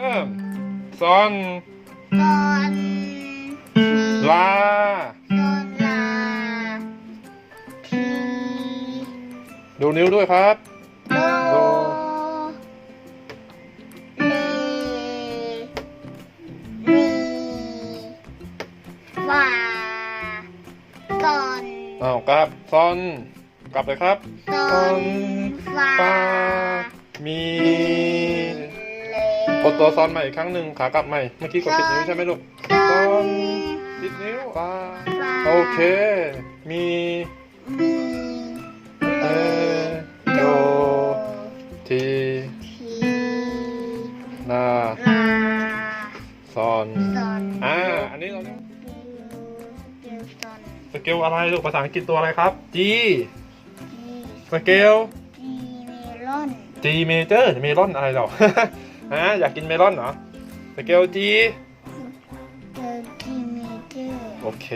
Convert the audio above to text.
เริ่มซอนตอนทีลาตอนลาทีดูนิ้วด้วยครับโดโดเลมีฟาตอนอ้าวกลับซอนกลับเลยครับตอนฟาฟามีเล กดตัวซอนใหม่อีกครั้งหนึ่งขากลับใหม่ เมื่อกี้กดผิดนิ้วใช่ไหมลูกตอนผิดนิ้วฟาฟาโอเค มีมีเอโดทีทีนาลาซอนตอนอ่าอันนี้เราเรียกดิวตอนสเกลอะไรลูกภาษาอังกฤษตัวอะไรครับ G ดีสเกลดีเมลอน G major เมลอนอะไรหรอ ฮะอยากกินเมลอนเหรอสเกล G เดอร์ดีเมเจอร์ โอเค